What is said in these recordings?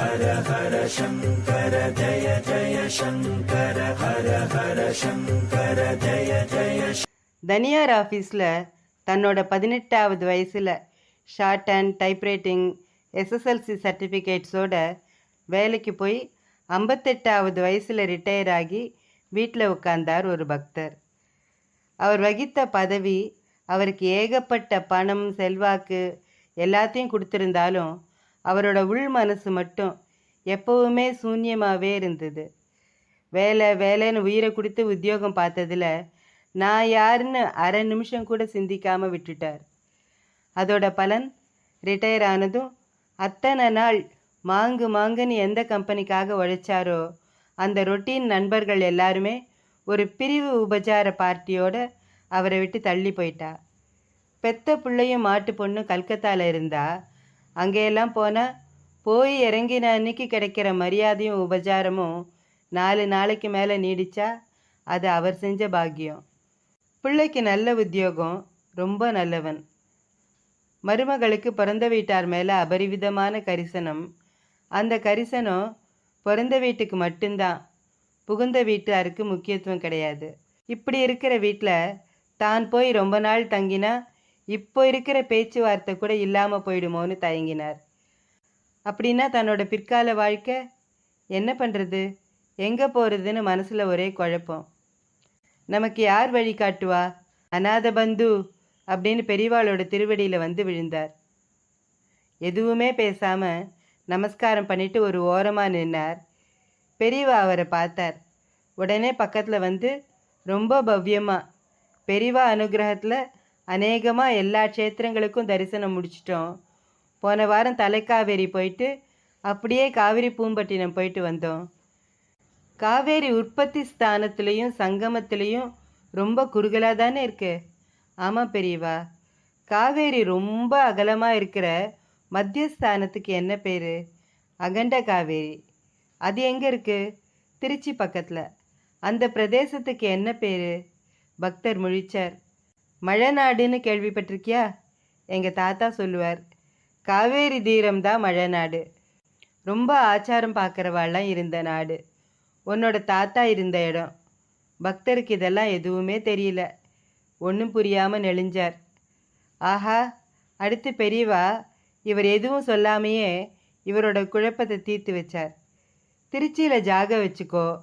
ஹர ஹர சங்கர ஜய ஜய சங்கர ஹர ஹர சங்கர ஜய ஜய தனியார் ஆஃபீஸில் தன்னோட பதினெட்டாவது வயசில் ஷார்ட் அண்ட் டைப்ரைட்டிங் எஸ்எஸ்எல்சி சர்டிஃபிகேட்ஸோட வேலைக்கு போய் ஐம்பத்தெட்டாவது வயசில் ரிட்டையர் ஆகி வீட்டில் உட்கார்ந்தார் ஒரு பக்தர். அவர் வகித்த பதவி அவருக்கு ஏகப்பட்ட பணம் செல்வாக்கு எல்லாத்தையும் கொடுத்துருந்தாலும் அவரோட உள் மனசு மட்டும் எப்பவுமே சூன்யமாகவே இருந்தது. வேலை வேலைன்னு உயிரை கொடுத்து உத்தியோகம் பார்த்ததுல நான் யாருன்னு அரை நிமிஷம் கூட சிந்திக்காமல் விட்டுட்டார். அதோட பலன் ரிட்டையர் ஆனதும் அத்தனை நாள் மாங்கு மாங்குன்னு எந்த கம்பெனிக்காக உழைச்சாரோ அந்த ரொட்டீன் நண்பர்கள் எல்லாருமே ஒரு பிரிவு உபச்சார பார்ட்டியோட அவரை விட்டு தள்ளி போயிட்டா. பெத்த பிள்ளையும் மாட்டு பொண்ணு கல்கத்தால இருந்தால் அங்கேயெல்லாம் போனால் போய் இறங்கின அன்னைக்கு கிடைக்கிற மரியாதையும் உபச்சாரமும் நாலு நாளைக்கு மேலே நீடிச்சா அது அவர் செஞ்ச பாக்கியம். பிள்ளைக்கு நல்ல உத்தியோகம் ரொம்ப நல்லவன். மருமகளுக்கு பிறந்த வீட்டார் மேலே அபரிவிதமான கரிசனம். அந்த கரிசனம் பிறந்த வீட்டுக்கு மட்டும்தான் புகுந்த வீட்டாருக்கு முக்கியத்துவம் கிடையாது. இப்படி இருக்கிற வீட்டில் தான் போய் ரொம்ப நாள் தங்கினா இப்போ இருக்கிற பேச்சுவார்த்தை கூட இல்லாமல் போயிடுமோன்னு தயங்கினார். அப்படின்னா தன்னோட பிற்கால வாழ்க்கை என்ன பண்ணுறது எங்கே போகிறதுன்னு மனசில் ஒரே குழப்பம். நமக்கு யார் வழி காட்டுவா? அநாத பந்து அப்படின்னு பெரியவாளோட திருவடியில் வந்து விழுந்தார். எதுவுமே பேசாமல் நமஸ்காரம் பண்ணிட்டு ஒரு ஓரமாக நின்னார். பெரியவா அவரை பார்த்தார். உடனே பக்கத்தில் வந்து ரொம்ப பவ்யமாக பெரியவா அனுகிரகத்தில் அநேகமாக எல்லா க்ஷேத்திரங்களுக்கும் தரிசனம் முடிச்சிட்டோம். போன வாரம் தலைக்காவேரி போயிட்டு அப்படியே காவிரி பூம்பட்டினம் போயிட்டு வந்தோம். காவேரி உற்பத்தி ஸ்தானத்துலேயும் சங்கமத்துலேயும் ரொம்ப குறுகலாக தானே இருக்கு? ஆமாம் பெரியவா. காவேரி ரொம்ப அகலமாக இருக்கிற மத்தியஸ்தானத்துக்கு என்ன பேர்? அகண்ட காவேரி. அது எங்கே இருக்குது திருச்சி பக்கத்தில். அந்த பிரதேசத்துக்கு என்ன பேர்? பக்தர் முழிச்சார். மழைநாடுன்னு கேள்விப்பட்டிருக்கியா? எங்கள் தாத்தா சொல்லுவார் காவேரி தீரம் தான் மழைநாடு ரொம்ப ஆச்சாரம் பார்க்குறவாள்லாம் இருந்த நாடு. உன்னோட தாத்தா இருந்த இடம். பக்தருக்கு இதெல்லாம் எதுவுமே தெரியல. ஒன்றும் புரியாமல் நெளிஞ்சார். ஆஹா அடுத்து பெரியவா இவர் எதுவும் சொல்லாமையே இவரோட குழப்பத்தை தீர்த்து வச்சார். திருச்சியில் ஜாக வச்சுக்கோ.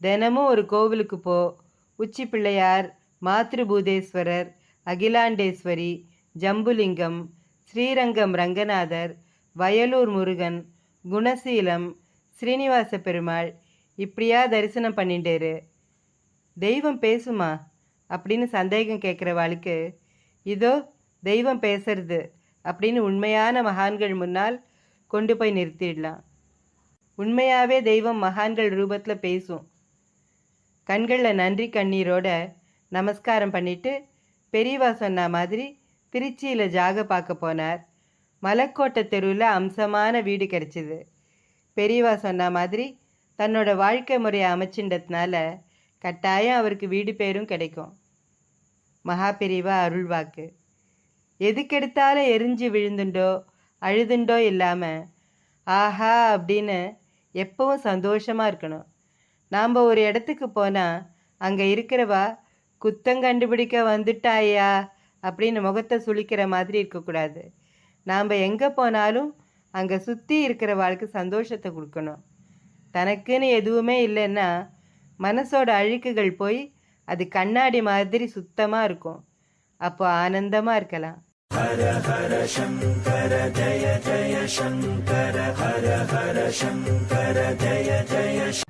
தினமும் ஒரு கோவிலுக்கு போ. உச்சி பிள்ளையார் மாத்ருபூதேஸ்வரர் அகிலாண்டேஸ்வரி ஜம்புலிங்கம் ஸ்ரீரங்கம் ரங்கநாதர் வயலூர் முருகன் குணசீலம் ஸ்ரீனிவாச பெருமாள் இப்படியா தரிசனம் பண்ணிட்டேரு தெய்வம் பேசுமா? அப்படின்னு சந்தேகம் கேட்குறவாளுக்கு இதோ தெய்வம் பேசுறது அப்படின்னு உண்மையான மகான்கள் முன்னால் கொண்டு போய் நிறுத்திடலாம். உண்மையாகவே தெய்வம் மகான்கள் ரூபத்தில் பேசும். கண்களில் நன்றி கண்ணீரோட நமஸ்காரம் பண்ணிட்டு பெரியவா சொன்ன மாதிரி திருச்சியில் ஜாக பார்க்க போனார். மலக்கோட்டை தெருவில் அம்சமான வீடு கிடைச்சிது. பெரியவா சொன்ன மாதிரி தன்னோட வாழ்க்கை முறையை அமைச்சின்றதுனால கட்டாயம் அவருக்கு வீடு பேரும் கிடைக்கும். மகா பெரியவா அருள்வாக்கு எதுக்கெடுத்தாலும் எரிஞ்சு விழுந்துண்டோ அழுதுண்டோ இல்லாமல் ஆஹா அப்படின்னு எப்பவும் சந்தோஷமாக இருக்கணும். நாம் ஒரு இடத்துக்கு போனால் அங்கே இருக்கிறவா குத்தம் கண்டுபிடிக்க வந்துட்டாயா? அப்படின்னு முகத்தை சுளிக்கிற மாதிரி இருக்கக்கூடாது. நாம் எங்கே போனாலும் அங்கே சுற்றி இருக்கிறவாளுக்கு சந்தோஷத்தை கொடுக்கணும். தனக்குன்னு எதுவுமே இல்லைன்னா மனசோட அழுக்குகள் போய் அது கண்ணாடி மாதிரி சுத்தமாக இருக்கும். அப்போ ஆனந்தமாக இருக்கலாம். ஹர ஹர சங்கர ஜய ஜய சங்கர ஹர ஹர சங்கர ஜய ஜய